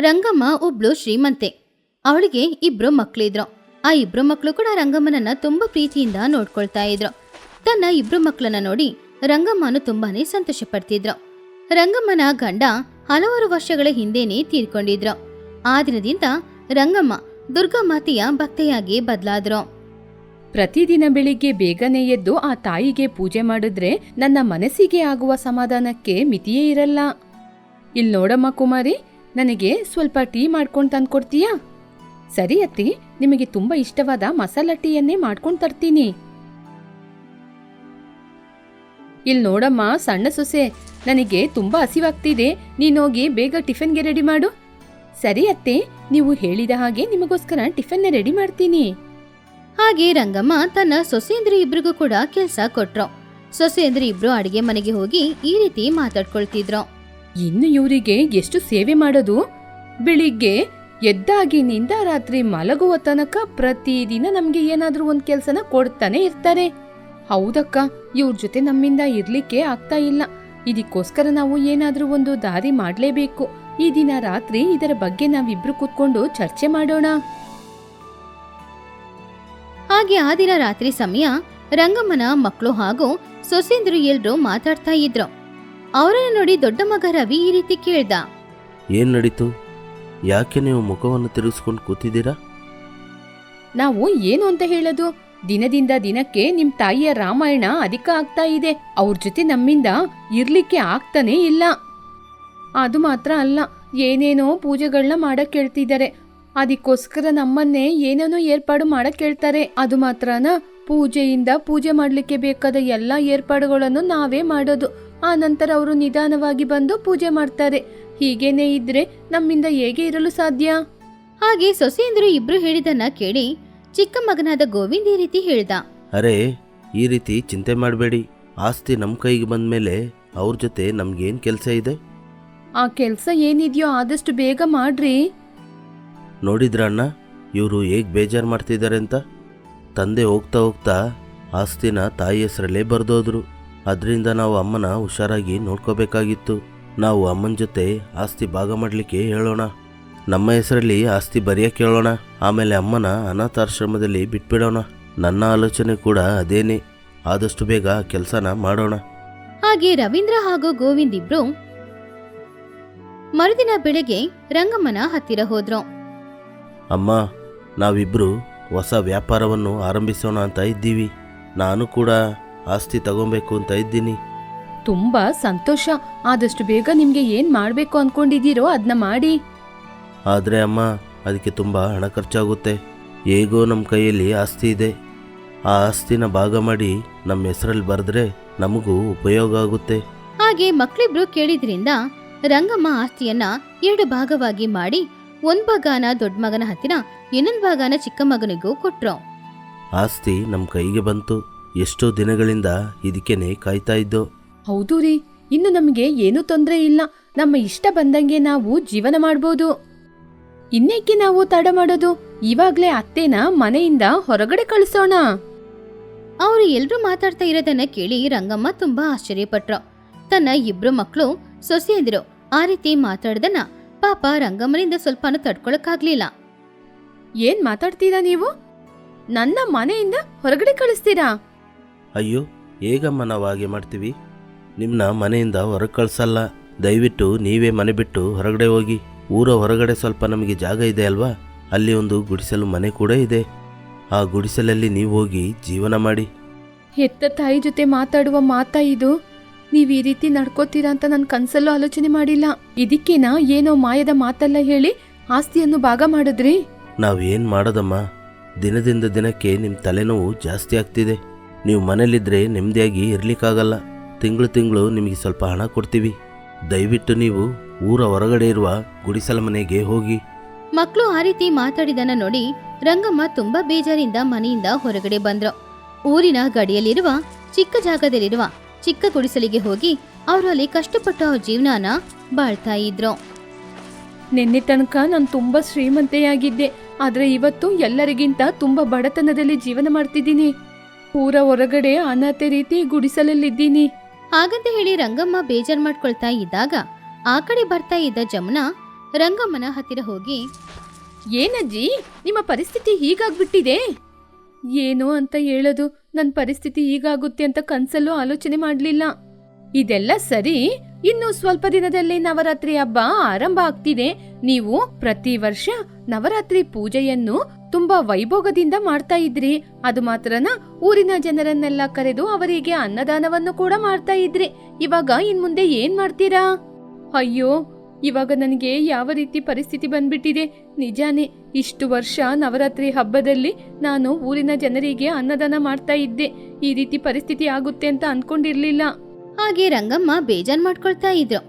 ರಂಗಮ್ಮ ಒಬ್ಳು ಶ್ರೀಮಂತೆ. ಅವಳಿಗೆ ಇಬ್ರು ಮಕ್ಕಳಿದ್ರು ಆ ಇಬ್ರು ಮಕ್ಕಳು ಕೂಡ ರಂಗಮ್ಮನನ್ನ ತುಂಬಾ ಪ್ರೀತಿಯಿಂದ ನೋಡ್ಕೊಳ್ತಾ ಇದ್ರು. ತನ್ನ ಇಬ್ರು ಮಕ್ಕಳನ್ನ ನೋಡಿ ರಂಗಮ್ಮನು ತುಂಬಾನೇ ಸಂತೋಷ ಪಡ್ತಿದ್ರು ರಂಗಮ್ಮನ ಗಂಡ ಹಲವಾರು ವರ್ಷಗಳ ಹಿಂದೆನೆ ತೀರ್ಕೊಂಡಿದ್ರು. ಆ ದಿನದಿಂದ ರಂಗಮ್ಮ ದುರ್ಗಾಮಾತೆಯ ಭಕ್ತೆಯಾಗಿ ಬದಲಾದ್ರು. ಪ್ರತಿದಿನ ಬೆಳಿಗ್ಗೆ ಬೇಗನೆ ಎದ್ದು ಆ ತಾಯಿಗೆ ಪೂಜೆ ಮಾಡಿದ್ರೆ ನನ್ನ ಮನಸ್ಸಿಗೆ ಆಗುವ ಸಮಾಧಾನಕ್ಕೆ ಮಿತಿಯೇ ಇರಲ್ಲ. ಇಲ್ ನೋಡಮ್ಮ ಕುಮಾರಿ ನನಗೆ ಸ್ವಲ್ಪ ಟೀ ಮಾಡ್ಕೊಂಡು ತಂದು ಕೊಡ್ತೀಯಾ ಸರಿ ಅತ್ತಿ, ನಿಮಗೆ ತುಂಬಾ ಇಷ್ಟವಾದ ಮಸಾಲ ಟೀಯನ್ನೇ ಮಾಡ್ಕೊಂಡು ತರ್ತೀನಿ. ಇಲ್ಲಿ ನೋಡಮ್ಮ, ಸಣ್ಣ ಸೊಸೆ, ನನಗೆ ತುಂಬಾ ಹಸಿವಾಗ್ತಿದೆ. ನೀನೋಗಿ ಬೇಗ ಟಿಫನ್ಗೆ ರೆಡಿ ಮಾಡು. ಸರಿ ಅತ್ತೆ, ನೀವು ಹೇಳಿದ ಹಾಗೆ ನಿಮಗೋಸ್ಕರ ಟಿಫನ್ನ ರೆಡಿ ಮಾಡ್ತೀನಿ. ಹಾಗೆ ರಂಗಮ್ಮ ತನ್ನ ಸೊಸೆಯಂದ್ರ ಇಬ್ರಿಗೂ ಕೂಡ ಕೆಲಸ ಕೊಟ್ರು. ಸೊಸೆಯಂದ್ರ ಇಬ್ರು ಅಡಿಗೆ ಮನೆಗೆ ಹೋಗಿ ಈ ರೀತಿ ಮಾತಾಡ್ಕೊಳ್ತಿದ್ರು. ಇನ್ನು ಇವರಿಗೆ ಎಷ್ಟು ಸೇವೆ ಮಾಡೋದು? ಬೆಳಿಗ್ಗೆ ಎದ್ದಾಗಿನಿಂದ ರಾತ್ರಿ ಮಲಗುವ ತನಕ ಪ್ರತಿದಿನ ನಮಗೆ ಏನಾದರೂ ಒಂದು ಕೆಲ್ಸನ ಕೊಡ್ತಾನೆ ಇರ್ತಾರೆ. ಹೌದಕ್ಕ, ಇವ್ರ ಜೊತೆ ನಮ್ಮಿಂದ ಇರ್ಲಿಕ್ಕೆ ಆಗ್ತಾ ಇಲ್ಲ. ಇದಕ್ಕೋಸ್ಕರ ನಾವು ಏನಾದರೂ ಒಂದು ದಾರಿ ಮಾಡಲೇಬೇಕು. ಈ ದಿನ ರಾತ್ರಿ ಇದರ ಬಗ್ಗೆ ನಾವಿಬ್ರು ಕೂತ್ಕೊಂಡು ಚರ್ಚೆ ಮಾಡೋಣ. ಹಾಗೆ ಆ ದಿನ ರಾತ್ರಿ ಸಮಯ ರಂಗಮ್ಮನ ಮಕ್ಕಳು ಹಾಗೂ ಸೊಸೆಂದ್ರು ಎಲ್ರು ಮಾತಾಡ್ತಾ ಇದ್ರು. ಅವರನ್ನ ನೋಡಿ ದೊಡ್ಡ ಮಗ ರವಿ ಈ ರೀತಿ ಕೇಳ್ದ. ಏನ್ ನಡೀತು? ಯಾಕೆ ನೀವು ಮುಖವನ್ನು ತಿರುಗಿಸ್ಕೊಂಡು ಕೂತಿದ್ದೀರಾ? ನಾವು ಏನು ಅಂತ ಹೇಳೋದು? ದಿನದಿಂದ ದಿನಕ್ಕೆ ನಿಮ್ ತಾಯಿಯ ರಾಮಾಯಣ ಅಧಿಕ ಆಗ್ತಾ ಇದೆ. ಅವ್ರ ಜೊತೆ ನಮ್ಮಿಂದ ಇರ್ಲಿಕ್ಕೆ ಆಗ್ತಾನೇ ಇಲ್ಲ. ಅದು ಮಾತ್ರ ಅಲ್ಲ ಏನೇನೋ ಪೂಜೆಗಳನ್ನ ಮಾಡಕ್ ಹೇಳ್ತಿದ್ದಾರೆ. ಅದಕ್ಕೋಸ್ಕರ ನಮ್ಮನ್ನೇ ಏನೇನೋ ಏರ್ಪಾಡು ಮಾಡಕ್ ಹೇಳ್ತಾರೆ. ಅದು ಮಾತ್ರನ ಪೂಜೆಯಿಂದ ಪೂಜೆ ಮಾಡ್ಲಿಕ್ಕೆ ಬೇಕಾದ ಎಲ್ಲಾ ಏರ್ಪಾಡುಗಳನ್ನು ನಾವೇ ಮಾಡೋದು. ಆ ನಂತರ ಅವರು ನಿಧಾನವಾಗಿ ಬಂದು ಪೂಜೆ ಮಾಡ್ತಾರೆ. ಹೀಗೇನೆ ಇದ್ರೆ ನಮ್ಮಿಂದ ಹೇಗೆ ಇರಲು ಸಾಧ್ಯ? ಹಾಗೆ ಸೊಸೆಯಂದ್ರು ಇಬ್ರು ಹೇಳಿದನ್ನ ಕೇಳಿ ಚಿಕ್ಕ ಮಗನಾದ ಗೋವಿಂದ್ ಈ ರೀತಿ ಹೇಳ್ದ. ಅರೆ ಈ ರೀತಿ ಚಿಂತೆ ಮಾಡಬೇಡಿ. ಆಸ್ತಿ ನಮ್ಮ ಕೈಗೆ ಬಂದ ಮೇಲೆ ಅವ್ರ ಜೊತೆ ನಮ್ಗೇನು ಕೆಲಸ ಇದೆ? ಆ ಕೆಲಸ ಏನಿದೆಯೋ ಆದಷ್ಟು ಬೇಗ ಮಾಡ್ರಿ. ನೋಡಿದ್ರ ಅಣ್ಣ ಇವರು ಹೇಗೆ ಬೇಜಾರು ಮಾಡ್ತಿದ್ದಾರೆ ಅಂತ? ತಂದೆ ಹೋಗ್ತಾ ಹೋಗ್ತಾ ಆಸ್ತಿನ ತಾಯಿ ಹೆಸರಲ್ಲೇ ಬರ್ದೋದ್ರು. ಅದರಿಂದ ನಾವು ಅಮ್ಮನ ಹುಷಾರಾಗಿ ನೋಡ್ಕೋಬೇಕಾಗಿತ್ತು. ನಾವು ಅಮ್ಮನ ಜೊತೆ ಆಸ್ತಿ ಭಾಗ ಮಾಡಲಿಕ್ಕೆ ಹೇಳೋಣ. ನಮ್ಮ ಹೆಸರಲ್ಲಿ ಆಸ್ತಿ ಬರೆಯಕ್ಕೆ ಹೇಳೋಣ. ಆಮೇಲೆ ಅಮ್ಮನ ಅನಾಥಾಶ್ರಮದಲ್ಲಿ ಬಿಟ್ಬಿಡೋಣ. ನನ್ನ ಆಲೋಚನೆ ಕೂಡ ಅದೇನೇ. ಆದಷ್ಟು ಬೇಗ ಕೆಲಸನ ಮಾಡೋಣ. ಹಾಗೆ ರವೀಂದ್ರ ಹಾಗೂ ಗೋವಿಂದ್ ಇಬ್ರು ಮರುದಿನ ಬೆಳಗ್ಗೆ ರಂಗಮ್ಮನ ಹತ್ತಿರ ಹೋದ್ರು. ಅಮ್ಮ ನಾವಿಬ್ರು ಹೊಸ ವ್ಯಾಪಾರವನ್ನು ಆರಂಭಿಸೋಣ ಅಂತ ಇದ್ದೀವಿ. ನಾನು ಕೂಡ ಆಸ್ತಿ ತಗೊಬೇಕು ಅಂತ ಇದ್ದೀನಿ. ತುಂಬಾ ಸಂತೋಷ. ಆದಷ್ಟು ಬೇಗ ನಿಮ್ಗೆ ಏನ್ ಮಾಡ್ಬೇಕು ಅನ್ಕೊಂಡಿದ್ದೀರೋ ಅದನ್ನ ಮಾಡಿ. ಆದರೆ ಅಮ್ಮ ಅದಕ್ಕೆ ತುಂಬ ಹಣ ಖರ್ಚಾಗುತ್ತೆ. ಹೇಗೋ ನಮ್ಮ ಕೈಯಲ್ಲಿ ಆಸ್ತಿ ಇದೆ. ಆ ಆಸ್ತಿನ ಭಾಗ ಮಾಡಿ ನಮ್ಮ ಹೆಸರಲ್ಲಿ ಬರೆದ್ರೆ ನಮಗೂ ಉಪಯೋಗ ಆಗುತ್ತೆ. ಹಾಗೆ ಮಕ್ಕಳಿಬ್ರು ಕೇಳಿದ್ರಿಂದ ರಂಗಮ್ಮ ಆಸ್ತಿಯನ್ನ ಎರಡು ಭಾಗವಾಗಿ ಮಾಡಿ ಒಂದ್ ಭಾಗನ ದೊಡ್ಡ ಮಗನ ಹತ್ತಿರ ಇನ್ನೊಂದ್ ಭಾಗನ ಚಿಕ್ಕ ಮಗನಿಗೂ ಕೊಟ್ರು. ಆಸ್ತಿ ನಮ್ಮ ಕೈಗೆ ಬಂತು. ಎಷ್ಟೋ ದಿನಗಳಿಂದ ಇದಕ್ಕೇನೆ ಕಾಯ್ತಾ ಇದ್ದೋ. ಹೌದು ರೀ ಇನ್ನು ನಮಗೆ ಏನೂ ತೊಂದರೆ ಇಲ್ಲ. ನಮ್ಮ ಇಷ್ಟ ಬಂದಂಗೆ ನಾವು ಜೀವನ ಮಾಡ್ಬೋದು. ಇನ್ನೇಕೆ ನಾವು ತಡ ಮಾಡೋದು? ಇವಾಗ್ಲೇ ಅತ್ತೆನ ಮನೆಯಿಂದ ಹೊರಗಡೆ ಕಳಿಸೋಣ. ಅವರು ಎಲ್ಲರೂ ಮಾತಾಡ್ತಾ ಇರೋದನ್ನ ಕೇಳಿ ರಂಗಮ್ಮ ತುಂಬಾ ಆಶ್ಚರ್ಯಪಟ್ರು. ತನ್ನ ಇಬ್ರು ಮಕ್ಕಳು ಸೊಸೆಯಂದಿರು ಆ ರೀತಿ ಮಾತಾಡ್ದನ್ನ ಪಾಪ ರಂಗಮ್ಮನಿಂದ ಸ್ವಲ್ಪನೂ ತಡ್ಕೊಳಕ್ಕಾಗ್ಲಿಲ್ಲ. ಏನ್ ಮಾತಾಡ್ತೀರಾ ನೀವು? ನನ್ನ ಮನೆಯಿಂದ ಹೊರಗಡೆ ಕಳಿಸ್ತೀರಾ? ಅಯ್ಯೋ ಹೇಗಮ್ಮ ನಾವು ಹಾಗೆ ಮಾಡ್ತೀವಿ. ನಿಮ್ಮನ್ನ ಮನೆಯಿಂದ ಹೊರಗೆ ಕಳಿಸಲ್ಲ. ದಯವಿಟ್ಟು ನೀವೇ ಮನೆ ಬಿಟ್ಟು ಹೊರಗಡೆ ಹೋಗಿ. ಊರ ಹೊರಗಡೆ ಸ್ವಲ್ಪ ನಮಗೆ ಜಾಗ ಇದೆ ಅಲ್ವಾ? ಅಲ್ಲಿ ಒಂದು ಗುಡಿಸಲು ಮನೆ ಕೂಡ ಇದೆ. ಆ ಗುಡಿಸಲಲ್ಲಿ ನೀವು ಹೋಗಿ ಜೀವನ ಮಾಡಿ. ಹೆತ್ತ ತಾಯಿ ಜೊತೆ ಮಾತಾಡುವ ಮಾತಾ ಇದು. ನೀವು ಈ ರೀತಿ ನಡ್ಕೋತೀರಾ ಅಂತ ನನ್ ಕನ್ಸಲ್ಲೂ ಆಲೋಚನೆ ಮಾಡಿಲ್ಲ. ಇದಕ್ಕೇನಾ ಏನೋ ಮಾಯದ ಮಾತಲ್ಲ ಹೇಳಿ ಆಸ್ತಿಯನ್ನು ಭಾಗ ಮಾಡಿದ್ರಿ? ನಾವೇನು ಮಾಡೋದಮ್ಮ? ದಿನದಿಂದ ದಿನಕ್ಕೆ ನಿಮ್ಮ ತಲೆನೋವು ಜಾಸ್ತಿ ಆಗ್ತಿದೆ. ನೀವು ಮನೇಲಿದ್ದರೆ ನೆಮ್ಮದಿಯಾಗಿ ಇರಲಿಕ್ಕಾಗಲ್ಲ. ತಿಂಗಳು ತಿಂಗಳು ನಿಮಗೆ ಸ್ವಲ್ಪ ಹಣ ಕೊಡ್ತೀವಿ. ದಯವಿಟ್ಟು ನೀವು ಊರ ಹೊರಗಡೆ ಇರುವ ಗುಡಿಸಲ ಮನೆಗೆ ಹೋಗಿ. ಮಕ್ಕಳು ಆ ರೀತಿ ಮಾತಾಡಿದನ ನೋಡಿ ರಂಗಮ್ಮ ತುಂಬಾ ಬೇಜಾರಿಂದ ಮನೆಯಿಂದ ಹೊರಗಡೆ ಬಂದ್ರು. ಊರಿನ ಗಡಿಯಲ್ಲಿರುವ ಚಿಕ್ಕ ಜಾಗದಲ್ಲಿರುವ ಚಿಕ್ಕ ಗುಡಿಸಲಿಗೆ ಹೋಗಿ ಅವರು ಅಲ್ಲಿ ಕಷ್ಟಪಟ್ಟು ಅವ್ರ ಜೀವನಾನ ಬಾಳ್ತಾ ಇದ್ರು. ನಿನ್ನೆ ತನಕ ನಾನು ತುಂಬಾ ಶ್ರೀಮಂತೆಯಾಗಿದ್ದೆ. ಆದ್ರೆ ಇವತ್ತು ಎಲ್ಲರಿಗಿಂತ ತುಂಬಾ ಬಡತನದಲ್ಲಿ ಜೀವನ ಮಾಡ್ತಿದ್ದೀನಿ. ಊರ ಹೊರಗಡೆ ಅನಾಥ ರೀತಿ ಗುಡಿಸಲಲ್ಲಿದ್ದೀನಿ. ಹಾಗಂತ ಹೇಳಿ ರಂಗಮ್ಮ ಬೇಜಾರ್ ಮಾಡ್ಕೊಳ್ತಾ ಇದ್ದಾಗ ಆ ಕಡೆ ಬರ್ತಾ ಇದ್ದ ಜಮುನಾ ರಂಗಮ್ಮನ ಹತ್ತಿರ ಹೋಗಿ ಏನಜ್ಜಿ ನಿಮ್ಮ ಪರಿಸ್ಥಿತಿ ಹೀಗಾಗ್ಬಿಟ್ಟಿದೆ? ಏನು ಅಂತ ಹೇಳೋದು ನನ್ನ ಪರಿಸ್ಥಿತಿ ಹೀಗಾಗುತ್ತೆ ಅಂತ ಕನ್ಸಲ್ಲೂ ಆಲೋಚನೆ ಮಾಡಲಿಲ್ಲ. ಇದೆಲ್ಲ ಸರಿ ಇನ್ನು ಸ್ವಲ್ಪ ದಿನದಲ್ಲಿ ನವರಾತ್ರಿ ಹಬ್ಬ ಆರಂಭ ಆಗ್ತಿದೆ. ನೀವು ಪ್ರತಿ ವರ್ಷ ನವರಾತ್ರಿ ಪೂಜೆಯನ್ನು ತುಂಬಾ ವೈಭೋಗದಿಂದ ಮಾಡ್ತಾ ಇದ್ರಿ. ಅದು ಮಾತ್ರನ ಊರಿನ ಜನರನ್ನೆಲ್ಲ ಕರೆದು ಅವರಿಗೆ ಅನ್ನದಾನವನ್ನು ಕೂಡ ಮಾಡ್ತಾ ಇದ್ರಿ. ಇವಾಗ ಇನ್ ಮುಂದೆ ಏನ್ ಮಾಡ್ತೀರಾ? ಅಯ್ಯೋ, ಇವಾಗ ನನಗೆ ಯಾವ ರೀತಿ ಪರಿಸ್ಥಿತಿ ಬಂದ್ಬಿಟ್ಟಿದೆ. ನಿಜಾನೇ, ಇಷ್ಟು ವರ್ಷ ನವರಾತ್ರಿ ಹಬ್ಬದಲ್ಲಿ ನಾನು ಊರಿನ ಜನರಿಗೆ ಅನ್ನದಾನ ಮಾಡ್ತಾ ಇದ್ದೆ. ಈ ರೀತಿ ಪರಿಸ್ಥಿತಿ ಆಗುತ್ತೆ ಅಂತ ಅನ್ಕೊಂಡಿರ್ಲಿಲ್ಲ. ಹಾಗೆ ರಂಗಮ್ಮ ಬೇಜಾರ್ ಮಾಡ್ಕೊಳ್ತಾ ಇದ್ರು.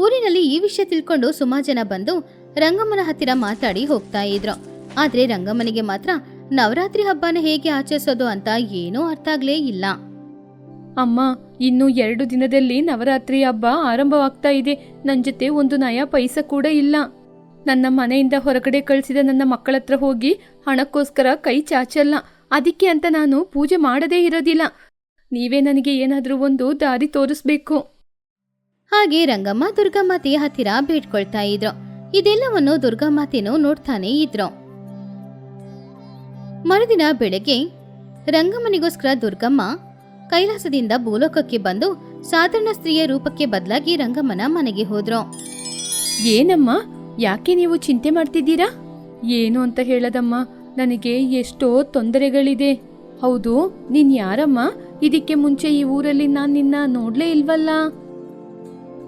ಊರಿನಲ್ಲಿ ಈ ವಿಷಯ ತಿಳ್ಕೊಂಡು ಸುಮಾರು ಜನ ಬಂದು ರಂಗಮ್ಮನ ಹತ್ತಿರ ಮಾತಾಡಿ ಹೋಗ್ತಾ ಇದ್ರು. ಆದ್ರೆ ರಂಗಮ್ಮನಿಗೆ ಮಾತ್ರ ನವರಾತ್ರಿ ಹಬ್ಬನ ಹೇಗೆ ಆಚರಿಸೋದು ಅಂತ ಏನೂ ಅರ್ಥ ಆಗ್ಲೇ ಇಲ್ಲ. ಅಮ್ಮ ಇನ್ನು ಎರಡು ದಿನದಲ್ಲಿ ನವರಾತ್ರಿ ಹಬ್ಬ ಆರಂಭವಾಗ್ತಾ ಇದೆ. ನನ್ನ ಜೊತೆ ಒಂದು ನಯ ಪೈಸ ಕೂಡ ಇಲ್ಲ. ನನ್ನ ಮನೆಯಿಂದ ಹೊರಗಡೆ ಕಳಿಸಿದ ನನ್ನ ಮಕ್ಕಳ ಹತ್ರ ಹೋಗಿ ಹಣಕ್ಕೋಸ್ಕರ ಕೈ ಚಾಚಲ್ಲ. ಅದಕ್ಕೆ ಅಂತ ನಾನು ಪೂಜೆ ಮಾಡದೇ ಇರೋದಿಲ್ಲ. ನೀವೇ ನನಗೆ ಏನಾದರೂ ಒಂದು ದಾರಿ ತೋರಿಸ್ಬೇಕು. ಹಾಗೆ ರಂಗಮ್ಮ ದುರ್ಗಾಮಾತೆಯ ಹತ್ತಿರ ಬೇಡ್ಕೊಳ್ತಾ ಇದ್ರು. ಇದೆಲ್ಲವನ್ನು ದುರ್ಗಾಮಾತೆನೂ ನೋಡ್ತಾನೆ ಇದ್ರು. ಮರುದಿನ ಬೆಳಗ್ಗೆ ರಂಗಮ್ಮನಿಗೋಸ್ಕರ ದುರ್ಗಮ್ಮ ಕೈಲಾಸದಿಂದ ಭೂಲೋಕಕ್ಕೆ ಬಂದು ಸಾಧಾರಣ ಸ್ತ್ರೀಯ ರೂಪಕ್ಕೆ ಬದಲಾಗಿ ರಂಗಮ್ಮನ ಮನೆಗೆ ಹೋದ್ರು. ಏನಮ್ಮ? ಯಾಕೆ ನೀವು ಚಿಂತೆ ಮಾಡ್ತಿದ್ದೀರಾ? ಏನು ಅಂತ ಹೇಳದಮ್ಮ? ನನಗೆ ಎಷ್ಟೋ ತೊಂದರೆಗಳಿದೆ. ಹೌದು, ನಿನ್ ಯಾರಮ್ಮ? ಇದಕ್ಕೆ ಮುಂಚೆ ಈ ಊರಲ್ಲಿ ನಾನು ನಿನ್ನ ನೋಡ್ಲೇ ಇಲ್ವಲ್ಲ?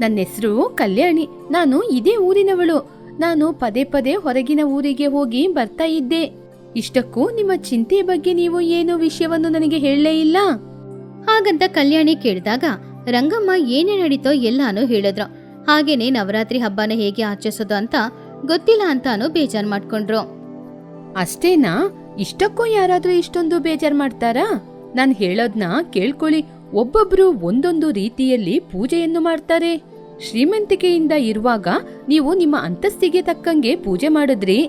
ನನ್ನ ಹೆಸರು ಕಲ್ಯಾಣಿ. ನಾನು ಇದೇ ಊರಿನವಳು. ನಾನು ಪದೇ ಪದೇ ಹೊರಗಿನ ಊರಿಗೆ ಹೋಗಿ ಬರ್ತಾ ಇದ್ದೆ. ಇಷ್ಟಕ್ಕೂ ನಿಮ್ಮ ಚಿಂತೆಯ ಬಗ್ಗೆ ನೀವು ಏನು ವಿಷಯವನ್ನು ನನಗೆ ಹೇಳಲೇ ಇಲ್ಲ? ಹಾಗಂತ ಕಲ್ಯಾಣಿ ಕೇಳಿದಾಗ, ರಂಗಮ್ಮ, ಏನೇ ನಡೀತೋ ಎಲ್ಲಾನು ಹೇಳಿದ್ರು. ಹಾಗೇನೆ ನವರಾತ್ರಿ ಹಬ್ಬನ ಹೇಗೆ ಆಚರಿಸೋದು ಅಂತ ಗೊತ್ತಿಲ್ಲ ಅಂತಾನು ಬೇಜಾರ್ ಮಾಡ್ಕೊಂಡ್ರು. ಅಷ್ಟೇನಾ? ಇಷ್ಟಕ್ಕೂ ಯಾರಾದ್ರೂ ಇಷ್ಟೊಂದು ಬೇಜಾರ್ ಮಾಡ್ತಾರಾ? ನಾನ್ ಹೇಳೋದ್ನ ಕೇಳ್ಕೊಳ್ಳಿ. ಒಬ್ಬೊಬ್ರು ಒಂದೊಂದು ರೀತಿಯಲ್ಲಿ ಪೂಜೆಯನ್ನು ಮಾಡ್ತಾರೆ. ಶ್ರೀಮಂತಿಕೆಯಿಂದ ಇರುವಾಗ ನೀವು ನಿಮ್ಮ ಅಂತಸ್ತಿಗೆ ತಕ್ಕಂಗೆ ಪೂಜೆ ಮಾಡಿದ್ರಿ.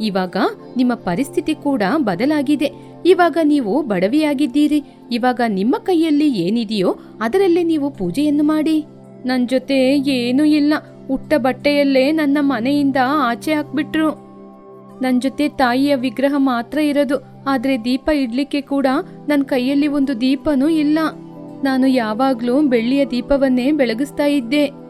ಇವಾಗ ನಿಮ್ಮ ಪರಿಸ್ಥಿತಿ ಕೂಡ ಬದಲಾಗಿದೆ. ಇವಾಗ ನೀವು ಬಡವಿಯಾಗಿದ್ದೀರಿ. ಇವಾಗ ನಿಮ್ಮ ಕೈಯಲ್ಲಿ ಏನಿದೆಯೋ ಅದರಲ್ಲೇ ನೀವು ಪೂಜೆಯನ್ನು ಮಾಡಿ. ನನ್ನ ಜೊತೆ ಏನೂ ಇಲ್ಲ. ಉಟ್ಟ ಬಟ್ಟೆಯಲ್ಲೇ ನನ್ನ ಮನೆಯಿಂದ ಆಚೆ ಹಾಕ್ಬಿಟ್ರು. ನನ್ನ ಜೊತೆ ತಾಯಿಯ ವಿಗ್ರಹ ಮಾತ್ರ ಇರೋದು. ಆದರೆ ದೀಪ ಇಡ್ಲಿಕ್ಕೆ ಕೂಡ ನನ್ನ ಕೈಯಲ್ಲಿ ಒಂದು ದೀಪನೂ ಇಲ್ಲ. ನಾನು ಯಾವಾಗಲೂ ಬೆಳ್ಳಿಯ ದೀಪವನ್ನೇ ಬೆಳಗಿಸ್ತಾ ಇದ್ದೆ.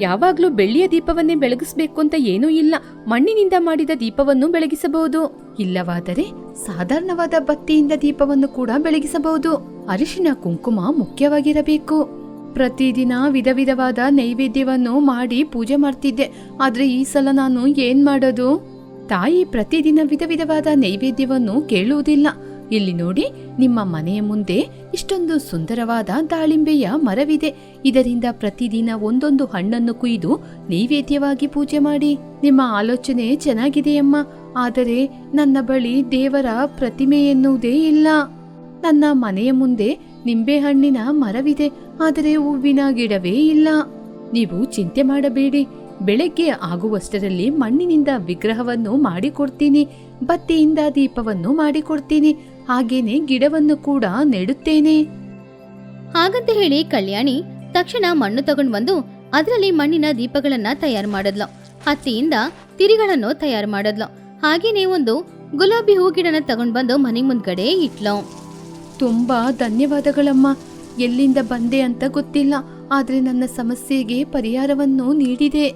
ಯಾವಾಗ್ಲೂ ಬೆಳ್ಳಿಯ ದೀಪವನ್ನೇ ಬೆಳಗಿಸಬೇಕು ಅಂತ ಏನೂ ಇಲ್ಲ. ಮಣ್ಣಿನಿಂದ ಮಾಡಿದ ದೀಪವನ್ನು ಬೆಳಗಿಸಬಹುದು. ಇಲ್ಲವಾದರೆ ಸಾಧಾರಣವಾದ ಬತ್ತಿಯಿಂದ ದೀಪವನ್ನು ಕೂಡ ಬೆಳಗಿಸಬಹುದು. ಅರಿಶಿನ, ಕುಂಕುಮ ಮುಖ್ಯವಾಗಿರಬೇಕು. ಪ್ರತಿದಿನ ವಿಧ ವಿಧವಾದ ನೈವೇದ್ಯವನ್ನು ಮಾಡಿ ಪೂಜೆ ಮಾಡ್ತಿದ್ದೆ. ಆದ್ರೆ ಈ ಸಲ ನಾನು ಏನ್ ಮಾಡೋದು? ತಾಯಿ ಪ್ರತಿದಿನ ವಿಧ ವಿಧವಾದ ನೈವೇದ್ಯವನ್ನು ಕೇಳುವುದಿಲ್ಲ. ಇಲ್ಲಿ ನೋಡಿ, ನಿಮ್ಮ ಮನೆಯ ಮುಂದೆ ಇಷ್ಟೊಂದು ಸುಂದರವಾದ ದಾಳಿಂಬೆಯ ಮರವಿದೆ. ಇದರಿಂದ ಪ್ರತಿದಿನ ಒಂದೊಂದು ಹಣ್ಣನ್ನು ಕುಯ್ದು ನೈವೇದ್ಯವಾಗಿ ಪೂಜೆ ಮಾಡಿ. ನಿಮ್ಮ ಆಲೋಚನೆ ಚೆನ್ನಾಗಿದೆಯಮ್ಮ. ಆದರೆ ನನ್ನ ಬಳಿ ದೇವರ ಪ್ರತಿಮೆ ಎನ್ನುವುದೇ ಇಲ್ಲ. ನನ್ನ ಮನೆಯ ಮುಂದೆ ನಿಂಬೆಹಣ್ಣಿನ ಮರವಿದೆ. ಆದರೆ ಹೂವಿನ ಗಿಡವೇ ಇಲ್ಲ. ನೀವು ಚಿಂತೆ ಮಾಡಬೇಡಿ. ಬೆಳಗ್ಗೆ ಆಗುವಷ್ಟರಲ್ಲಿ ಮಣ್ಣಿನಿಂದ ವಿಗ್ರಹವನ್ನು ಮಾಡಿಕೊಡ್ತೀನಿ. ಬತ್ತಿಯಿಂದ ದೀಪವನ್ನು ಮಾಡಿಕೊಡ್ತೀನಿ. ಹಾಗೇನೆ ಗಿಡವನ್ನು ಕೂಡ ನೆಡುತ್ತೇನೆ. ಹಾಗಂತ ಹೇಳಿ ಕಲ್ಯಾಣಿ ತಕ್ಷಣ ಮಣ್ಣು ತಗೊಂಡು ಬಂದು ಅದರಲ್ಲಿ ಮಣ್ಣಿನ ದೀಪಗಳನ್ನ ತಯಾರು ಮಾಡದ್ಲು. ಹತ್ತಿಯಿಂದ ತಿರಿಗಳನ್ನು ತಯಾರು ಮಾಡದ್ಲು. ಹಾಗೇನೆ ಒಂದು ಗುಲಾಬಿ ಹೂ ಗಿಡನ ತಗೊಂಡು ಬಂದು ಮನೆ ಮುಂದ್ಗಡೆ ಇಟ್ಲು. ತುಂಬಾ ಧನ್ಯವಾದಗಳಮ್ಮ. ಎಲ್ಲಿಂದ ಬಂದೆ ಅಂತ ಗೊತ್ತಿಲ್ಲ ಆದ್ರೆ ನನ್ನ ಸಮಸ್ಯೆಗೆ ಪರಿಹಾರವನ್ನು ನೀಡಿದೆ.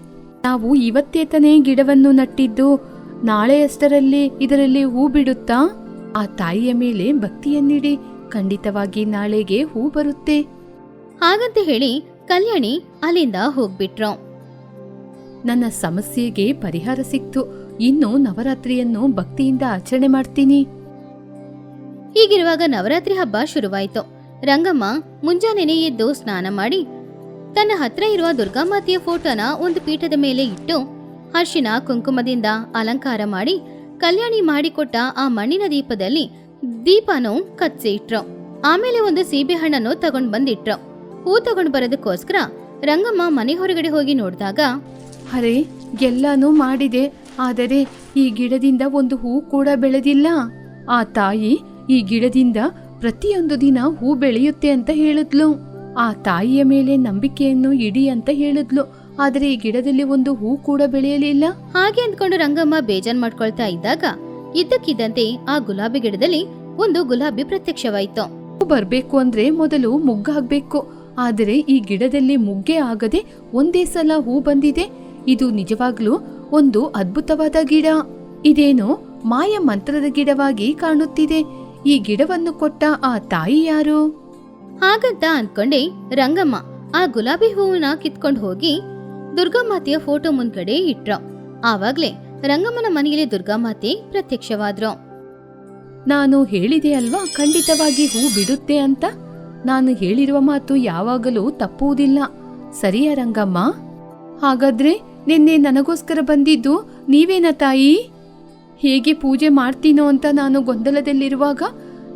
ನಾವು ಇವತ್ತೇ ತಾನೇ ಗಿಡವನ್ನು ನಟ್ಟಿದ್ದು ನಾಳೆಯಷ್ಟರಲ್ಲಿ ಇದರಲ್ಲಿ ಹೂ ಬಿಡುತ್ತಾ? ಆ ತಾಯಿಯ ಮೇಲೆ ಭಕ್ತಿಯನ್ನಿಡಿ ಖಂಡಿತವಾಗಿ ನಾಳೆಗೆ ಹೂ ಬರುತ್ತೆ. ಹಾಗಂತ ಹೇಳಿ ಕಲ್ಯಾಣಿ ಅಲ್ಲಿಂದ ಹೋಗ್ಬಿಟ್ರು. ನನ್ನ ಸಮಸ್ಯೆಗೆ ಪರಿಹಾರ ಸಿಕ್ತು. ಇನ್ನು ನವರಾತ್ರಿಯನ್ನು ಭಕ್ತಿಯಿಂದ ಆಚರಣೆ ಮಾಡ್ತೀನಿ. ಹೀಗಿರುವಾಗ ನವರಾತ್ರಿ ಹಬ್ಬ ಶುರುವಾಯಿತು. ರಂಗಮ್ಮ ಮುಂಜಾನೆನೆ ಎದ್ದು ಸ್ನಾನ ಮಾಡಿ ತನ್ನ ಹತ್ರ ಇರುವ ದುರ್ಗಾಮಾತೆಯ ಫೋಟೋನ ಒಂದು ಪೀಠದ ಮೇಲೆ ಇಟ್ಟು ಅರ್ಶಿನ ಕುಂಕುಮದಿಂದ ಅಲಂಕಾರ ಮಾಡಿ ಕಲ್ಯಾಣಿ ಮಾಡಿಕೊಟ್ಟ ಆ ಮಣ್ಣಿನ ದೀಪದಲ್ಲಿ ದೀಪನೂ ಕಚ್ಚಿ ಇಟ್ರು. ಆಮೇಲೆ ಒಂದು ಸೀಬೆ ಹಣ್ಣನ್ನು ತಗೊಂಡ್ ಬಂದಿಟ್ರು. ಹೂ ತಗೊಂಡ್ ಬರೋದಕ್ಕೋಸ್ಕರ ರಂಗಮ್ಮ ಮನೆ ಹೊರಗಡೆ ಹೋಗಿ ನೋಡಿದಾಗ, ಅರೆ, ಎಲ್ಲಾನು ಮಾಡಿದೆ. ಆದರೆ ಈ ಗಿಡದಿಂದ ಒಂದು ಹೂ ಕೂಡ ಬೆಳೆದಿಲ್ಲ. ಆ ತಾಯಿ ಈ ಗಿಡದಿಂದ ಪ್ರತಿಯೊಂದು ದಿನ ಹೂ ಬೆಳೆಯುತ್ತೆ ಅಂತ ಹೇಳಿದ್ಲು. ಆ ತಾಯಿಯ ಮೇಲೆ ನಂಬಿಕೆಯನ್ನು ಇಡಿ ಅಂತ ಹೇಳಿದ್ಲು. ಆದರೆ ಈ ಗಿಡದಲ್ಲಿ ಒಂದು ಹೂ ಕೂಡ ಬೆಳೆಯಲಿಲ್ಲ. ಹಾಗೆ ಅಂದ್ಕೊಂಡು ರಂಗಮ್ಮ ಬೇಜಾನ್ ಮಾಡ್ಕೊಳ್ತಾ ಇದ್ದಾಗ ಇದ್ದಕ್ಕಿದ್ದಂತೆ ಆ ಗುಲಾಬಿ ಗಿಡದಲ್ಲಿ ಒಂದು ಗುಲಾಬಿ ಪ್ರತ್ಯಕ್ಷವಾಯಿತು. ಹೂ ಬರ್ಬೇಕು ಅಂದ್ರೆ ಮೊದಲು ಮುಗ್ಗಾಗ್ಬೇಕು ಆದರೆ ಈ ಗಿಡದಲ್ಲಿ ಮುಗ್ಗೆ ಆಗದೆ ಒಂದೇ ಸಲ ಹೂ ಬಂದಿದೆ. ಇದು ನಿಜವಾಗ್ಲೂ ಒಂದು ಅದ್ಭುತವಾದ ಗಿಡ. ಇದೇನು ಮಾಯ ಮಂತ್ರದ ಗಿಡವಾಗಿ ಕಾಣುತ್ತಿದೆ. ಈ ಗಿಡವನ್ನು ಕೊಟ್ಟ ಆ ತಾಯಿ ಯಾರು? ಹಾಗಂತ ಅನ್ಕೊಂಡೆ ರಂಗಮ್ಮ ಆ ಗುಲಾಬಿ ಹೂವನ್ನ ಕಿತ್ಕೊಂಡು ಹೋಗಿ ದುರ್ಗಾಮಾತೆಯ ಫೋಟೋ ಮುಂದ್ಗಡೆ ಇಟ್ರ. ಆವಾಗ್ಲೇ ರಂಗಮ್ಮನ ಮನೆಯಲ್ಲಿ ದುರ್ಗಾಮಾತೆ ಪ್ರತ್ಯಕ್ಷವಾದ್ರು. ನಾನು ಹೇಳಿದೆ ಅಲ್ವಾ, ಖಂಡಿತವಾಗಿ ಹೂ ಬಿಡುತ್ತೆ ಅಂತ? ನಾನು ಹೇಳಿರುವ ಮಾತು ಯಾವಾಗಲೂ ತಪ್ಪುವುದಿಲ್ಲ. ಸರಿಯಾ ರಂಗಮ್ಮ? ಹಾಗಾದ್ರೆ ನಿನ್ನೆ ನನಗೋಸ್ಕರ ಬಂದಿದ್ದು ನೀವೇನ ತಾಯಿ? ಹೇಗೆ ಪೂಜೆ ಮಾಡ್ತೀನೋ ಅಂತ ನಾನು ಗೊಂದಲದಲ್ಲಿರುವಾಗ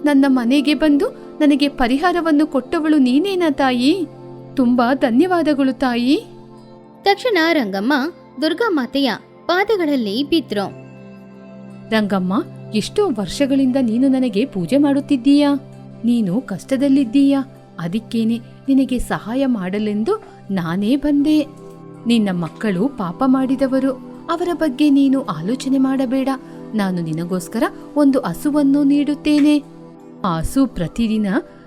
ನನ್ನ ಮನೆಗೆ ಬಂದು ನನಗೆ ಪರಿಹಾರವನ್ನು ಕೊಟ್ಟವಳು ನೀನೇನ ತಾಯಿ? ತುಂಬಾ ಧನ್ಯವಾದಗಳು ತಾಯಿ. ತಕ್ಷಣ ರಂಗಮ್ಮ ದುರ್ಗಾಮಾತೆಯ ಪಾದಗಳಲ್ಲಿ ಬಿದ್ರು. ರಂಗಮ್ಮ, ಎಷ್ಟೋ ವರ್ಷಗಳಿಂದ ನೀನು ನನಗೆ ಪೂಜೆ ಮಾಡುತ್ತಿದ್ದೀಯಾ? ನೀನು ಕಷ್ಟದಲ್ಲಿದ್ದೀಯಾ? ಅದಕ್ಕೇನೆ ನಿನಗೆ ಸಹಾಯ ಮಾಡಲೆಂದು ನಾನೇ ಬಂದೆ. ನಿನ್ನ ಮಕ್ಕಳು ಪಾಪ ಮಾಡಿದವರು, ಅವರ ಬಗ್ಗೆ ನೀನು ಆಲೋಚನೆ ಮಾಡಬೇಡ. ನಾನು ನಿನಗೋಸ್ಕರ ಒಂದು ಹಸುವನ್ನು ನೀಡುತ್ತೇನೆ. ಆ ಹಸು ಪ್ರತಿದಿನ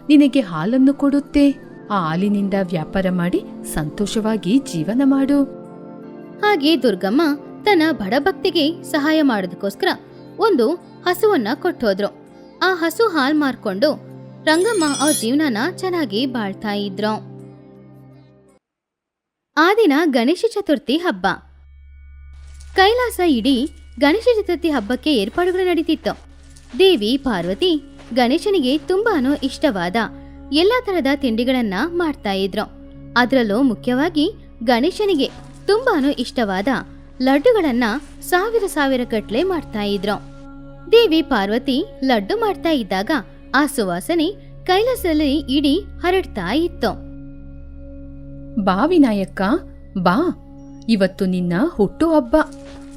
ನಿನಗೆ ಹಾಲನ್ನು ಕೊಡುತ್ತೆ. ಆ ಹಾಲಿನಿಂದ ವ್ಯಾಪಾರ ಮಾಡಿ ಸಂತೋಷವಾಗಿ ಜೀವನ ಮಾಡು. ಹಾಗೆ ದುರ್ಗಮ್ಮ ತನ್ನ ಬಡಭಕ್ತಿಗೆ ಸಹಾಯ ಮಾಡೋದಕ್ಕೋಸ್ಕರ ಒಂದು ಹಸುವನ್ನ ಕೊಟ್ಟೋದ್ರು. ಆ ಹಸು ಹಾಲ್ ಮಾರ್ಕೊಂಡು ರಂಗಮ್ಮ ಅವ್ರ ಜೀವನನ ಚೆನ್ನಾಗಿ ಬಾಳ್ತಾ ಇದ್ರು. ಆ ದಿನ ಗಣೇಶ ಚತುರ್ಥಿ ಹಬ್ಬ. ಕೈಲಾಸ ಇಡೀ ಗಣೇಶ ಚತುರ್ಥಿ ಹಬ್ಬಕ್ಕೆ ಏರ್ಪಾಡುಗಳು ನಡೀತಿತ್ತು. ದೇವಿ, ಪಾರ್ವತಿ ಗಣೇಶನಿಗೆ ತುಂಬಾನು ಇಷ್ಟವಾದ ಎಲ್ಲಾ ತರದ ತಿಂಡಿಗಳನ್ನ ಮಾಡ್ತಾ ಇದ್ರು. ಅದರಲ್ಲೂ ಮುಖ್ಯವಾಗಿ ಗಣೇಶನಿಗೆ ತುಂಬಾನು ಇಷ್ಟವಾದ ಲಡ್ಡುಗಳನ್ನ ಸಾವಿರ ಸಾವಿರ ಗಟ್ಲೆ ಮಾಡ್ತಾ ಇದ್ರು. ದೇವಿ ಪಾರ್ವತಿ ಲಡ್ಡು ಮಾಡ್ತಾ ಇದ್ದಾಗ ಆ ಸುವಾಸನೆ ಕೈಲಾಸದಲ್ಲಿ ಇಡೀ ಹರಡ್ತಾ ಇತ್ತು. ಬಾ ವಿನಾಯಕ್ಕ ಬಾ. ಇವತ್ತು ನಿನ್ನ ಹುಟ್ಟು ಹಬ್ಬ.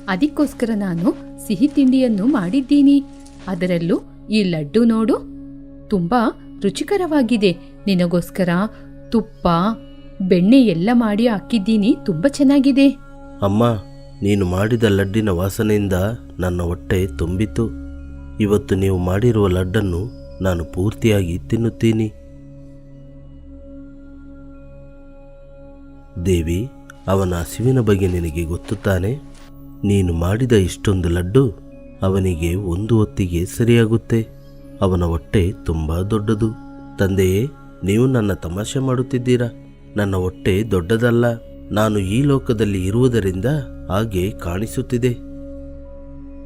ಅದಕ್ಕೋಸ್ಕರ ನಾನು ಸಿಹಿ ತಿಂಡಿಯನ್ನು ಮಾಡಿದ್ದೀನಿ. ಅದರಲ್ಲೂ ಈ ಲಡ್ಡು ನೋಡು. ತುಂಬಾ ರುಚಿಕರವಾಗಿದೆ. ನಿನಗೋಸ್ಕರ ತುಪ್ಪ, ಬೆಣ್ಣೆ ಎಲ್ಲ ಮಾಡಿ ಹಾಕಿದ್ದೀನಿ. ತುಂಬಾ ಚೆನ್ನಾಗಿದೆ. ಅಮ್ಮ, ನೀನು ಮಾಡಿದ ಲಡ್ಡಿನ ವಾಸನೆಯಿಂದ ನನ್ನ ಹೊಟ್ಟೆ ತುಂಬಿತು ಇವತ್ತು ನೀವು ಮಾಡಿರುವ ಲಡ್ಡನ್ನು ನಾನು ಪೂರ್ತಿಯಾಗಿ ತಿನ್ನುತ್ತೀನಿ. ದೇವಿ, ಅವನ ಹಸಿವಿನ ಬಗ್ಗೆ ನಿನಗೆ ಗೊತ್ತುತ್ತಾನೆ. ನೀನು ಮಾಡಿದ ಇಷ್ಟೊಂದು ಲಡ್ಡು ಅವನಿಗೆ ಒಂದು ಹೊತ್ತಿಗೆ ಸರಿಯಾಗುತ್ತೆ. ಅವನ ಹೊಟ್ಟೆ ತುಂಬ ದೊಡ್ಡದು. ತಂದೆಯೇ ನೀವು ನನ್ನ ತಮಾಷೆ ಮಾಡುತ್ತಿದ್ದೀರಾ? ನನ್ನ ಹೊಟ್ಟೆ ದೊಡ್ಡದಲ್ಲ. ನಾನು ಈ ಲೋಕದಲ್ಲಿ ಇರುವುದರಿಂದ ಹಾಗೆ ಕಾಣಿಸುತ್ತಿದೆ.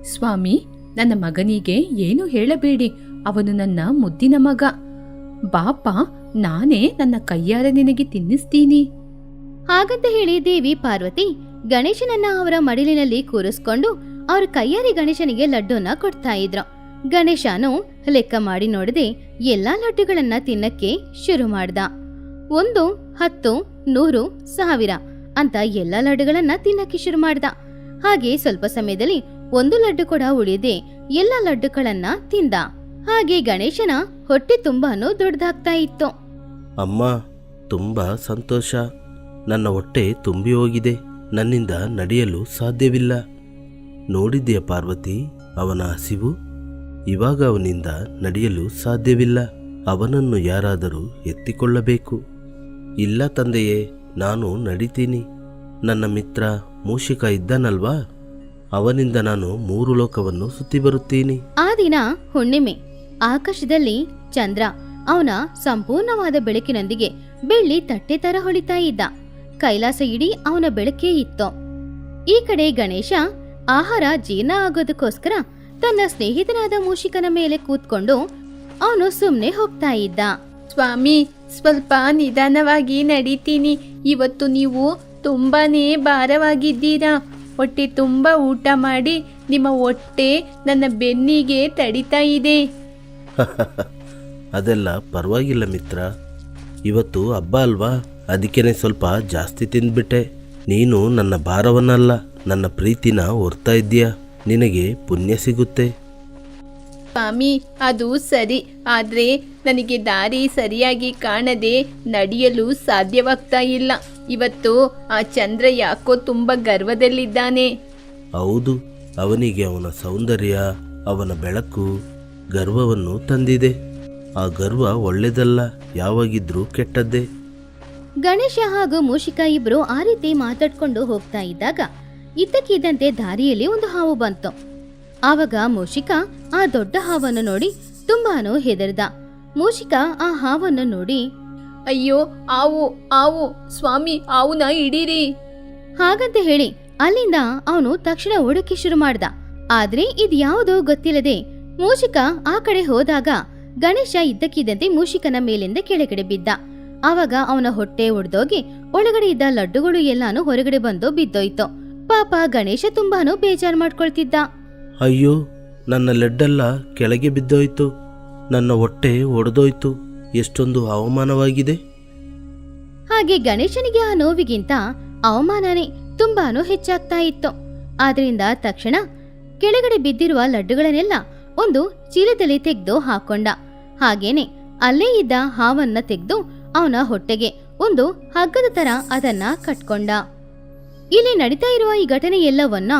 ಸ್ವಾಮಿ ನನ್ನ ಮಗನಿಗೆ ಏನು ಹೇಳಬೇಡಿ. ಅವನು ನನ್ನ ಮುದ್ದಿನ ಮಗ. ಬಾಪ ನಾನೇ ನನ್ನ ಕೈಯಾರೆ ನಿನಗೆ ತಿನ್ನಿಸ್ತೀನಿ. ಹಾಗಂತ ಹೇಳಿ ದೇವಿ ಪಾರ್ವತಿ ಗಣೇಶನನ್ನ ಅವರ ಮಡಿಲಿನಲ್ಲಿ ಕೂರಿಸ್ಕೊಂಡು ಅವರ ಕೈಯಾರಿ ಗಣೇಶನಿಗೆ ಲಡ್ಡುನ ಕೊಡ್ತಾ ಇದ್ರು. ಗಣೇಶನು ಲೆಕ್ಕ ಮಾಡಿ ನೋಡದೆ ಎಲ್ಲಾ ಲಡ್ಡುಗಳನ್ನ ತಿನ್ನಕ್ಕೆ ಶುರು ಮಾಡ್ದ. ಒಂದು, ಹತ್ತು, ನೂರು, ಸಾವಿರ ಅಂತ ಎಲ್ಲಾ ಲಡ್ಡುಗಳನ್ನ ತಿನ್ನಕ್ಕೆ ಶುರು ಮಾಡ್ದ. ಹಾಗೆ ಸ್ವಲ್ಪ ಸಮಯದಲ್ಲಿ ಒಂದು ಲಡ್ಡು ಕೂಡ ಉಳಿಯದೆ ಎಲ್ಲಾ ಲಡ್ಡುಗಳನ್ನ ತಿಂದ. ಹಾಗೆ ಗಣೇಶನ ಹೊಟ್ಟೆ ತುಂಬಾನು ದೊಡ್ಡದಾಗ್ತಾ ಇತ್ತು. ಅಮ್ಮ, ತುಂಬ ಸಂತೋಷ. ನನ್ನ ಹೊಟ್ಟೆ ತುಂಬಿ ಹೋಗಿದೆ. ನನ್ನಿಂದ ನಡೆಯಲು ಸಾಧ್ಯವಿಲ್ಲ. ನೋಡಿದೆಯ ಪಾರ್ವತಿ, ಅವನ ಹಸಿವು? ಇವಾಗ ಅವನಿಂದ ನಡೆಯಲು ಸಾಧ್ಯವಿಲ್ಲ. ಅವನನ್ನು ಯಾರಾದರೂ ಎತ್ತಿಕೊಳ್ಳಬೇಕು. ಇಲ್ಲ ತಂದೆಯೇ, ನಾನು ನಡಿತೀನಿ. ನನ್ನ ಮಿತ್ರ ಮೂಷಿಕ ಇದ್ದಾನಲ್ವಾ? ಅವನಿಂದ ನಾನು ಮೂರು ಲೋಕವನ್ನು ಸುತ್ತಿ ಬರುತ್ತೀನಿ ಆ ದಿನ ಹುಣ್ಣಿಮೆ. ಆಕಾಶದಲ್ಲಿ ಚಂದ್ರ ಅವನ ಸಂಪೂರ್ಣವಾದ ಬೆಳಕಿನೊಂದಿಗೆ ಬೆಳ್ಳಿ ತಟ್ಟೆ ತರ ಹೊಳಿತಾ ಇದ್ದ. ಕೈಲಾಸ ಇಡೀ ಅವನ ಬೆಳಕೇ ಇತ್ತು. ಈ ಕಡೆ ಗಣೇಶ ಆಹಾರ ಜೀರ್ಣ ಆಗೋದಕ್ಕೋಸ್ಕರ ತನ್ನ ಸ್ನೇಹಿತನಾದ ಮೂಷಿಕನ ಮೇಲೆ ಕೂತ್ಕೊಂಡು ಅವನು ಸುಮ್ಮನೆ ಹೋಗ್ತಾ ಇದ್ದ. ಸ್ವಾಮಿ ಸ್ವಲ್ಪ ನಿಧಾನವಾಗಿ ನಡೀತೀನಿ. ಇವತ್ತು ನೀವು ತುಂಬಾನೇ ಭಾರವಾಗಿದ್ದೀರಾ. ಹೊಟ್ಟೆ ತುಂಬ ಊಟ ಮಾಡಿ ನಿಮ್ಮ ಹೊಟ್ಟೆ ನನ್ನ ಬೆನ್ನಿಗೆ ತಡಿತಾ ಇದೆ. ಅದೆಲ್ಲ ಪರವಾಗಿಲ್ಲ ಮಿತ್ರ. ಇವತ್ತು ಹಬ್ಬ ಅಲ್ವಾ? ಅದಕ್ಕೇನೆ ಸ್ವಲ್ಪ ಜಾಸ್ತಿ ತಿಂದ್ಬಿಟ್ಟೆ. ನೀನು ನನ್ನ ಭಾರವನ್ನಲ್ಲ ನನ್ನ ಪ್ರೀತಿನ ಹೊರ್ತಾ ಇದ್ದೀಯ? ನಿನಗೆ ಪುಣ್ಯ ಸಿಗುತ್ತೆ. ಸ್ವಾಮಿ ಅದು ಸರಿ. ಆದ್ರೆ ನನಗೆ ದಾರಿ ಸರಿಯಾಗಿ ಕಾಣದೆ ನಡೆಯಲು ಸಾಧ್ಯವಾಗ್ತಾ ಇಲ್ಲ. ಇವತ್ತು ಆ ಚಂದ್ರ ಯಾಕೋ ತುಂಬಾ ಗರ್ವದಲ್ಲಿದ್ದಾನೆ. ಹೌದು ಅವನಿಗೆ ಅವನ ಸೌಂದರ್ಯ ಅವನ ಬೆಳಕು ಗರ್ವವನ್ನು ತಂದಿದೆ. ಆ ಗರ್ವ ಒಳ್ಳೆದಲ್ಲ ಯಾವಾಗಿದ್ರೂ ಕೆಟ್ಟದ್ದೇ. ಗಣೇಶ ಹಾಗೂ ಮೂಷಿಕಾ ಇಬ್ರು ಆ ರೀತಿ ಮಾತಾಡ್ಕೊಂಡು ಹೋಗ್ತಾ ಇದ್ದಾಗ ಇದ್ದಕ್ಕಿದ್ದಂತೆ ದಾರಿಯಲ್ಲಿ ಒಂದು ಹಾವು ಬಂತು. ಆವಾಗ ಮೂಷಿಕ ಆ ದೊಡ್ಡ ಹಾವನ್ನು ನೋಡಿ ತುಂಬಾನು ಹೆದರಿದ. ಮೂಷಿಕ ಆ ಹಾವನ್ನು ನೋಡಿ ಅಯ್ಯೋ ಆವು ಆವು ಸ್ವಾಮಿ ಆವುನ ಇಡೀರಿ ಹಾಗಂತ ಹೇಳಿ ಅಲ್ಲಿಂದ ಅವನು ತಕ್ಷಣ ಓಡಕ್ಕೆ ಶುರು ಮಾಡ್ದ. ಆದ್ರೆ ಇದ್ಯಾವುದೋ ಗೊತ್ತಿಲ್ಲದೆ ಮೂಷಿಕ ಆ ಕಡೆ ಹೋದಾಗ ಗಣೇಶ ಇದ್ದಕ್ಕಿದ್ದಂತೆ ಮೂಷಿಕನ ಮೇಲಿಂದ ಕೆಳಗಡೆ ಬಿದ್ದ. ಆವಾಗ ಅವನ ಹೊಟ್ಟೆ ಒಡೆದೋಗಿ ಒಳಗಡೆ ಇದ್ದ ಲಡ್ಡುಗಳು ಎಲ್ಲಾನು ಹೊರಗಡೆ ಬಂದು ಬಿದ್ದೋಯ್ತು. ಪಾಪ ಗಣೇಶ ತುಂಬಾನು ಬೇಜಾರ್ ಮಾಡ್ಕೊಳ್ತಿದ್ದ. ಅಯ್ಯೋ ನನ್ನ ಲೆಡ್ಡೆಲ್ಲ ಕೆಳಗೆ ಬಿದ್ದೋಯ್ತು. ನನ್ನ ಹೊಟ್ಟೆ ಒಡೆದೋಯ್ತು. ಎಷ್ಟೊಂದು ಅವಮಾನವಾಗಿದೆ. ಹಾಗೆ ಗಣೇಶನಿಗೆ ಆ ನೋವಿಗಿಂತ ಅವಮಾನನೇ ತುಂಬಾನು ಹೆಚ್ಚಾಗ್ತಾ ಇತ್ತು. ಆದ್ರಿಂದ ತಕ್ಷಣ ಕೆಳಗಡೆ ಬಿದ್ದಿರುವ ಲಡ್ಡುಗಳನ್ನೆಲ್ಲ ಒಂದು ಚೀಲದಲ್ಲಿ ತೆಗೆದು ಹಾಕೊಂಡ. ಹಾಗೇನೆ ಅಲ್ಲೇ ಇದ್ದ ಹಾವನ್ನ ತೆಗೆದು ಅವನ ಹೊಟ್ಟೆಗೆ ಒಂದು ಹಗ್ಗದ ತರ ಅದನ್ನ ಕಟ್ಕೊಂಡ. ಇಲ್ಲಿ ನಡೀತಾ ಇರುವ ಈ ಘಟನೆ ಎಲ್ಲವನ್ನ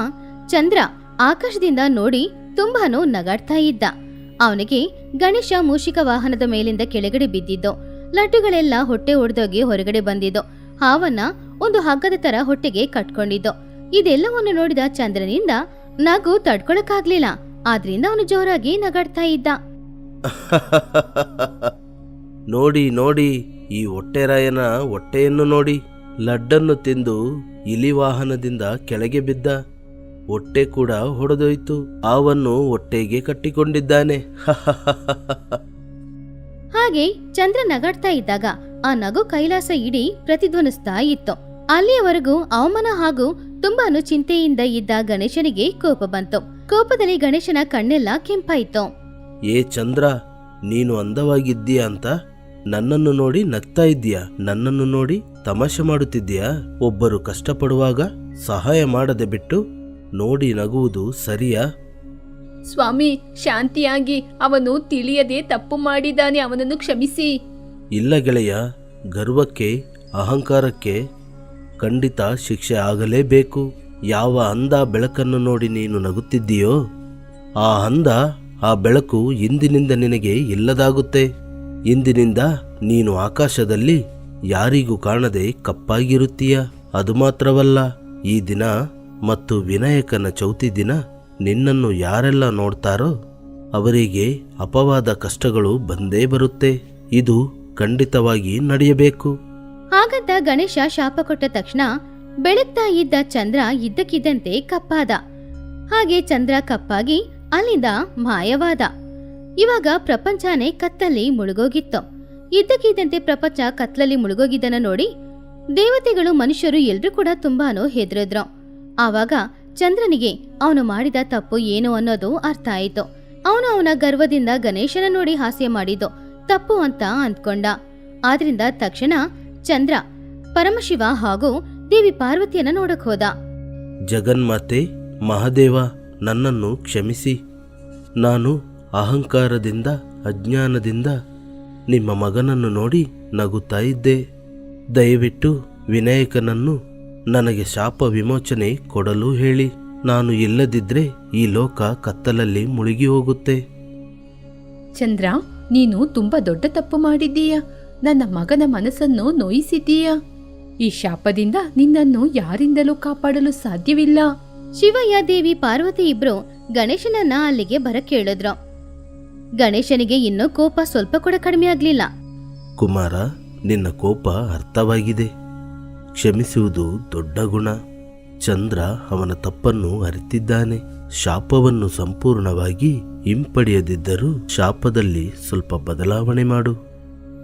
ಚಂದ್ರ ಆಕಾಶದಿಂದ ನೋಡಿ ತುಂಬಾನು ನಗಾಡ್ತಾ ಇದ್ದ. ಅವನಿಗೆ ಗಣೇಶ ಮೂಷಿಕ ವಾಹನದ ಮೇಲಿಂದ ಕೆಳಗಡೆ ಬಿದ್ದಿದ್ದು ಲಡ್ಡುಗಳೆಲ್ಲ ಹೊಟ್ಟೆ ಒಡೆದೋಗಿ ಹೊರಗಡೆ ಬಂದಿದ್ದು, ಹಾವನ್ನ ಒಂದು ಹಗ್ಗದ ತರ ಹೊಟ್ಟೆಗೆ ಕಟ್ಕೊಂಡಿದ್ದು. ಇದೆಲ್ಲವನ್ನು ನೋಡಿದ ಚಂದ್ರನಿಂದ ನಗು ತಡ್ಕೊಳಕ್ಕಾಗ್ಲಿಲ್ಲ. ಆದ್ರಿಂದ ಅವನು ಜೋರಾಗಿ ನಗಾಡ್ತಾ ಇದ್ದ. ನೋಡಿ ನೋಡಿ, ಈ ಹೊಟ್ಟೆರಾಯನ ಹೊಟ್ಟೆಯನ್ನು ನೋಡಿ. ಲಡ್ಡನ್ನು ತಿಂದು ಇಲಿ ವಾಹನದಿಂದ ಕೆಳಗೆ ಬಿದ್ದ. ಹೊಟ್ಟೆ ಕೂಡ ಹೊಡೆದೋಯ್ತು. ಆವನ್ನು ಹೊಟ್ಟೆಗೆ ಕಟ್ಟಿಕೊಂಡಿದ್ದಾನೆ. ಹಾಗೆ ಚಂದ್ರ ನಗಾಡ್ತಾ ಇದ್ದಾಗ ಆ ನಗು ಕೈಲಾಸ ಇಡೀ ಪ್ರತಿಧ್ವನಿಸ್ತಾ ಇತ್ತು. ಅಲ್ಲಿಯವರೆಗೂ ಅವಮಾನ ಹಾಗೂ ತುಂಬಾನು ಚಿಂತೆಯಿಂದ ಇದ್ದ ಗಣೇಶನಿಗೆ ಕೋಪ ಬಂತು. ಕೋಪದಲ್ಲಿ ಗಣೇಶನ ಕಣ್ಣೆಲ್ಲ ಕೆಂಪಾಯಿತು. ಏ ಚಂದ್ರ ನೀನು ಅಂದವಾಗಿದ್ದೀಯಾ ಅಂತ? ನನ್ನನ್ನು ನೋಡಿ ನಗ್ತಾ ಇದ್ದೀಯಾ? ನನ್ನನ್ನು ನೋಡಿ ತಮಾಷೆ ಮಾಡುತ್ತಿದ್ದೀಯಾ? ಒಬ್ಬರು ಕಷ್ಟಪಡುವಾಗ ಸಹಾಯ ಮಾಡದೆ ಬಿಟ್ಟು ನೋಡಿ ನಗುವುದು ಸರಿಯಾ? ಸ್ವಾಮಿ ಶಾಂತಿಯಾಗಿ ಅವನು ತಿಳಿಯದೆ ತಪ್ಪು ಮಾಡಿದ್ದಾನೆ ಅವನನ್ನು ಕ್ಷಮಿಸಿ. ಇಲ್ಲ ಗೆಳೆಯ ಗರ್ವಕ್ಕೆ ಅಹಂಕಾರಕ್ಕೆ ಖಂಡಿತ ಶಿಕ್ಷೆ ಆಗಲೇಬೇಕು. ಯಾವ ಅಂದ ಬೆಳಕನ್ನು ನೋಡಿ ನೀನು ನಗುತ್ತಿದ್ದೀಯೋ ಆ ಅಂದ ಆ ಬೆಳಕು ಇಂದಿನಿಂದ ನಿನಗೆ ಇಲ್ಲದಾಗುತ್ತೆ. ಇಂದಿನಿಂದ ನೀನು ಆಕಾಶದಲ್ಲಿ ಯಾರಿಗೂ ಕಾಣದೆ ಕಪ್ಪಾಗಿರುತ್ತೀಯ? ಅದು ಮಾತ್ರವಲ್ಲ, ಈ ದಿನ ಮತ್ತು ವಿನಾಯಕನ ಚೌತಿ ದಿನ ನಿನ್ನನ್ನು ಯಾರೆಲ್ಲ ನೋಡ್ತಾರೋ ಅವರಿಗೆ ಅಪವಾದ ಕಷ್ಟಗಳು ಬಂದೇ ಬರುತ್ತೆ. ಇದು ಖಂಡಿತವಾಗಿ ನಡೆಯಬೇಕು. ಹಾಗಂತ ಗಣೇಶ ಶಾಪ ಕೊಟ್ಟ ತಕ್ಷಣ ಬೆಳಗ್ತಾ ಇದ್ದ ಚಂದ್ರ ಇದ್ದಕ್ಕಿದ್ದಂತೆ ಕಪ್ಪಾದ. ಹಾಗೆ ಚಂದ್ರ ಕಪ್ಪಾಗಿ ಅಲ್ಲಿಂದ ಮಾಯವಾದ. ಇವಾಗ ಪ್ರಪಂಚನೇ ಕತ್ತಲ್ಲಿ ಮುಳುಗೋಗಿತ್ತು. ಇದ್ದಕ್ಕಿದ್ದಂತೆ ಪ್ರಪಂಚ ಕತ್ಲಲ್ಲಿ ಮುಳುಗೋಗಿದ್ದನ್ನ ನೋಡಿ ದೇವತೆಗಳು ಮನುಷ್ಯರು ಎಲ್ರೂ ಕೂಡ ತುಂಬಾನೋ ಹೆದರಿದ್ರು. ಆವಾಗ ಚಂದ್ರನಿಗೆ ಅವನು ಮಾಡಿದ ತಪ್ಪು ಏನು ಅನ್ನೋದು ಅರ್ಥ ಆಯಿತು. ಅವನು ಅವನ ಗರ್ವದಿಂದ ಗಣೇಶನ ನೋಡಿ ಹಾಸ್ಯ ಮಾಡಿದ್ದು ತಪ್ಪು ಅಂತ ಅಂದ್ಕೊಂಡ. ಆದ್ರಿಂದ ತಕ್ಷಣ ಚಂದ್ರ, ಪರಮಶಿವ ಹಾಗೂ ದೇವಿ ಪಾರ್ವತಿಯನ್ನ ನೋಡಕ್ ಹೋದ. ಜಗನ್ಮಾತೆ, ಮಹಾದೇವ, ನನ್ನನ್ನು ಕ್ಷಮಿಸಿ. ನಾನು ಅಹಂಕಾರದಿಂದ, ಅಜ್ಞಾನದಿಂದ ನಿಮ್ಮ ಮಗನನ್ನು ನೋಡಿ ನಗುತ್ತಾ ಇದ್ದೆ. ದಯವಿಟ್ಟು ವಿನಾಯಕನನ್ನು ನನಗೆ ಶಾಪ ವಿಮೋಚನೆ ಕೊಡಲು ಹೇಳಿ. ನಾನು ಇಲ್ಲದಿದ್ರೆ ಈ ಲೋಕ ಕತ್ತಲಲ್ಲಿ ಮುಳುಗಿ ಹೋಗುತ್ತೆ. ಚಂದ್ರ ನೀನು ತುಂಬಾ ದೊಡ್ಡ ತಪ್ಪು ಮಾಡಿದ್ದೀಯ? ನನ್ನ ಮಗನ ಮನಸ್ಸನ್ನು ನೋಯಿಸಿದ್ದೀಯ? ಈ ಶಾಪದಿಂದ ನಿನ್ನನ್ನು ಯಾರಿಂದಲೂ ಕಾಪಾಡಲು ಸಾಧ್ಯವಿಲ್ಲ. ಶಿವಯ್ಯ ದೇವಿ ಪಾರ್ವತಿ ಇಬ್ರು ಗಣೇಶನನ್ನ ಅಲ್ಲಿಗೆ ಬರಕ್ ಹೇಳಿದ್ರು ಗಣೇಶನಿಗೆ ಇನ್ನೂ ಕೋಪ ಸ್ವಲ್ಪ ಕೂಡ ಕಡಿಮೆ ಆಗ್ಲಿಲ್ಲ. ಕುಮಾರ ನಿನ್ನ ಕೋಪ ಅರ್ಥವಾಗಿದೆ. ಕ್ಷಮಿಸುವುದು ದೊಡ್ಡ ಗುಣ. ಚಂದ್ರ ಅವನ ತಪ್ಪನ್ನು ಅರಿತಿದ್ದಾನೆ. ಶಾಪವನ್ನು ಸಂಪೂರ್ಣವಾಗಿ ಹಿಂಪಡೆಯದಿದ್ದರೂ ಶಾಪದಲ್ಲಿ ಸ್ವಲ್ಪ ಬದಲಾವಣೆ ಮಾಡು.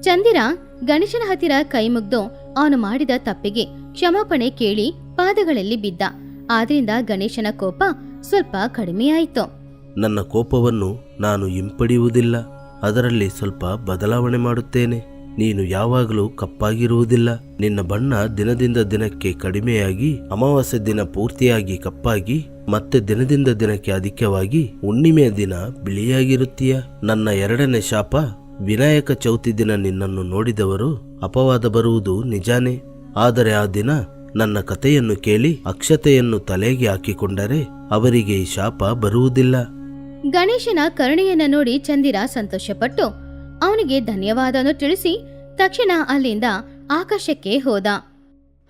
ಚಂದಿರ ಗಣೇಶನ ಹತ್ತಿರ ಕೈ ಮುಗ್ದು ಅವನು ಮಾಡಿದ ತಪ್ಪಿಗೆ ಕ್ಷಮಾಪಣೆ ಕೇಳಿ ಪಾದಗಳಲ್ಲಿ ಬಿದ್ದ. ಆದ್ರಿಂದ ಗಣೇಶನ ಕೋಪ ಸ್ವಲ್ಪ ಕಡಿಮೆಯಾಯಿತು ನನ್ನ ಕೋಪವನ್ನು ನಾನು ಹಿಂಪಡೆಯುವುದಿಲ್ಲ. ಅದರಲ್ಲಿ ಸ್ವಲ್ಪ ಬದಲಾವಣೆ ಮಾಡುತ್ತೇನೆ. ನೀನು ಯಾವಾಗಲೂ ಕಪ್ಪಾಗಿರುವುದಿಲ್ಲ. ನಿನ್ನ ಬಣ್ಣ ದಿನದಿಂದ ದಿನಕ್ಕೆ ಕಡಿಮೆಯಾಗಿ, ಅಮಾವಾಸ್ಯೆ ದಿನ ಪೂರ್ತಿಯಾಗಿ ಕಪ್ಪಾಗಿ, ಮತ್ತೆ ದಿನದಿಂದ ದಿನಕ್ಕೆ ಅಧಿಕವಾಗಿ ಹುಣ್ಣಿಮೆಯ ದಿನ ಬಿಳಿಯಾಗಿರುತ್ತೀಯ. ನನ್ನ ಎರಡನೇ ಶಾಪ, ವಿನಾಯಕ ಚೌತಿ ದಿನ ನಿನ್ನನ್ನು ನೋಡಿದವರು ಅಪವಾದ ಬರುವುದು ನಿಜಾನೇ. ಆದರೆ ಆ ದಿನ ನನ್ನ ಕಥೆಯನ್ನು ಕೇಳಿ ಅಕ್ಷತೆಯನ್ನು ತಲೆಗೆ ಹಾಕಿಕೊಂಡರೆ ಅವರಿಗೆ ಈ ಶಾಪ ಬರುವುದಿಲ್ಲ. ಗಣೇಶನ ಕರುಣೆಯನ್ನ ನೋಡಿ ಚಂದಿರ ಸಂತೋಷಪಟ್ಟು ಅವನಿಗೆ ಧನ್ಯವಾದನು ತಿಳಿಸಿ ತಕ್ಷಣ ಅಲ್ಲಿಂದ ಆಕಾಶಕ್ಕೆ ಹೋದ.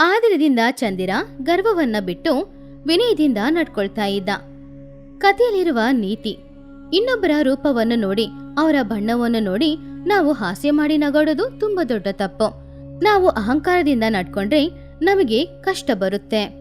ಆದರದಿಂದ ಚಂದಿರ ಗರ್ವವನ್ನ ಬಿಟ್ಟು ವಿನಯದಿಂದ ನಡ್ಕೊಳ್ತಾ ಇದ್ದ. ಕಥೆಯಲ್ಲಿರುವ ನೀತಿ, ಇನ್ನೊಬ್ಬರ ರೂಪವನ್ನು ನೋಡಿ, ಅವರ ಬಣ್ಣವನ್ನು ನೋಡಿ ನಾವು ಹಾಸ್ಯ ಮಾಡಿ ನಗಾಡೋದು ತುಂಬಾ ದೊಡ್ಡ ತಪ್ಪು. ನಾವು ಅಹಂಕಾರದಿಂದ ನಡ್ಕೊಂಡ್ರೆ ನಮಗೆ ಕಷ್ಟ ಬರುತ್ತೆ.